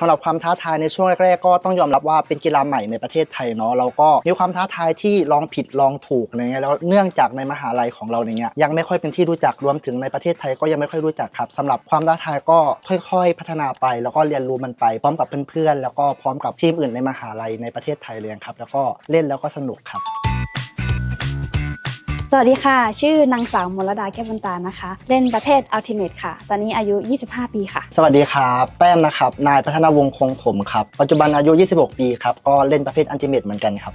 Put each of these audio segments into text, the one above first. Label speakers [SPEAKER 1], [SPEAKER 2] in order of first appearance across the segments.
[SPEAKER 1] สำหรับความท้าทายในช่วงแรกๆก็ต้องยอมรับว่าเป็นกีฬาใหม่ในประเทศไทยเนาะเราก็มีความท้าทายที่ลองผิดลองถูกอะไรเงี้ยแล้วเนื่องจากในมหาลัยของเราเนี่ยยังไม่ค่อยเป็นที่รู้จักรวมถึงในประเทศไทยก็ยังไม่ค่อยรู้จักครับสำหรับความท้าทายก็ค่อยๆ พัฒนาไป แล้วก็เรียนรู้มันไปพร้อมกับเพื่อนๆแล้วก็พร้อมกับทีมอื่นในมหาลัยในประเทศไทยเลยครับแล้วก็เล่นแล้วก็สนุกครับ
[SPEAKER 2] วัสดีค่ะ ชื่อนางสาวมลดาแก้วบุญตานะคะ เล่นประเภทอัลติเมทค่ะ ตอนนี้อายุ 25 ปีค่ะ
[SPEAKER 1] สวัสดีครับ แต้มนะครับ นายพัฒนาวงคงถมครับ ปัจจุบันอายุ 26 ปีครับ ก็เล่นประเภทอัลติเมตเหมือนกันครับ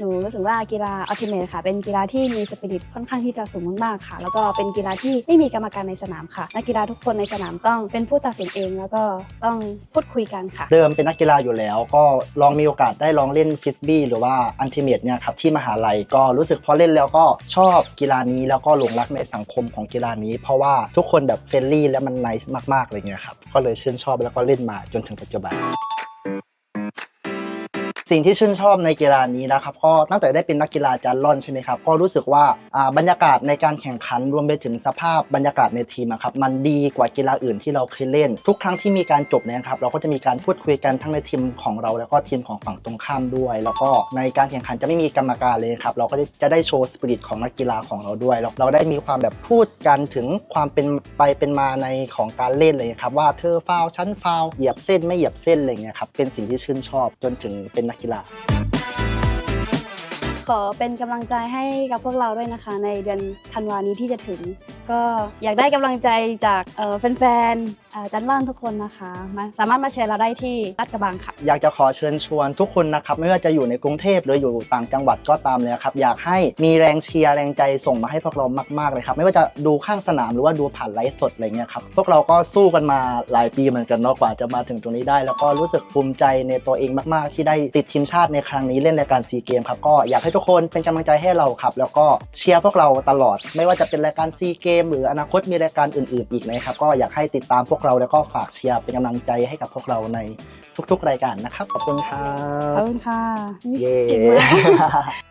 [SPEAKER 2] หนูรู้สึกว่ากีฬา Ultimate ค่ะเป็นกีฬาที่มีสปิริตค่อนข้างที่จะสูงมากๆค่ะ แล้วก็เป็นกีฬาที่ไม่มีกรรมการในสนามค่ะนักกีฬาทุกคนในสนามต้องเป็นผู้ตัดสินเองแล้วก็ต้องพูดคุยกันค่ะ
[SPEAKER 1] เดิมเป็นนักกีฬาอยู่แล้ว ก็ลองมีโอกาสได้ลองเล่นฟิสบี้หรือว่าอันติเมตเนี่ยครับที่มหาลัยก็รู้สึกพอเล่นแล้วก็ชอบกีฬานี้แล้วก็หลงรักในสังคมของกีฬานี้ เพราะว่าทุกคนแบบเฟรนลี่และมันไนส์มากๆอะไรเงี้ยครับก็เลยชื่นชอบแล้วก็เล่นมาจนถึงปัจจุบัน สิ่งที่ชื่นชอบในกีฬานี้นะครับก็ตั้งแต่ได้เป็นนักกีฬาจันล่อนใช่ไหมครับก็รู้สึกว่าบรรยากาศในการแข่งขันรวมไปถึงสภาพบรรยากาศในทีมครับมันดีกว่ากีฬาอื่นที่เราเคยเล่น ทุกครั้งที่มีการจบเนี่ยครับเราก็จะมีการพูดคุยกันทั้งในทีมของเรา แล้วก็ทีมของฝั่งตรงข้ามด้วย แล้วก็ในการแข่งขันจะไม่มีกรรมการเลยครับเราก็จะได้โชว์สปิริตของนักกีฬาของเราด้วยเราได้มีความแบบพูดกันถึงความเป็นไปเป็นมาในของการเล่นเลยครับว่าเธอฟาวล์ฉันฟาวเหยียบเส้นไม่เหยียบเส้นอะไรเงี้ยครับเป็นสิ่งที่ชื่นชอบจนถึงเป็นนักกีฬา
[SPEAKER 2] ขอเป็นกำลังใจให้กับพวกเราด้วยนะคะ ในเดือนธันวานี้ที่จะถึง ก็อยากได้กำลังใจจากแฟนๆจันล่านทุกคนนะคะมาสามารถมาเชียร์เราได้ที่ลาดกระบังค่ะ
[SPEAKER 1] อยากจะขอเชิญชวนทุกคนนะครับ ไม่ว่าจะอยู่ในกรุงเทพหรืออยู่ต่างจังหวัดก็ตามเลยครับ อยากให้มีแรงเชียร์แรงใจส่งมาให้พวกเรามากๆเลยครับ ไม่ว่าจะดูข้างสนามหรือว่าดูผ่านไลฟ์สดอะไรเงี้ยครับพวกเราก็สู้กันมาหลายปีเหมือนกันเนาะกว่าจะมาถึงตรงนี้ได้ แล้วก็รู้สึกภูมิใจในตัวเองมาก ๆ ที่ได้ติดทีมชาติในครั้งนี้เล่นรายการซีเกมครับก็อยากให้ทุกคนเป็นกำลังใจให้เราครับ แล้วก็เชียร์พวกเราตลอด ไม่ว่าจะเป็นรายการซีเกมหรืออนาคตมีรายการอื่น ๆ อีกนะครับ ก็อยากให้ติดตามพวกเราแล้วก็ฝากเชียร์เป็นกำลังใจให้กับพวกเราในทุก ๆ รายการนะครับ ขอบคุณครั
[SPEAKER 2] ขอบบคุณค่ะ
[SPEAKER 1] เย้
[SPEAKER 2] เก่งมาก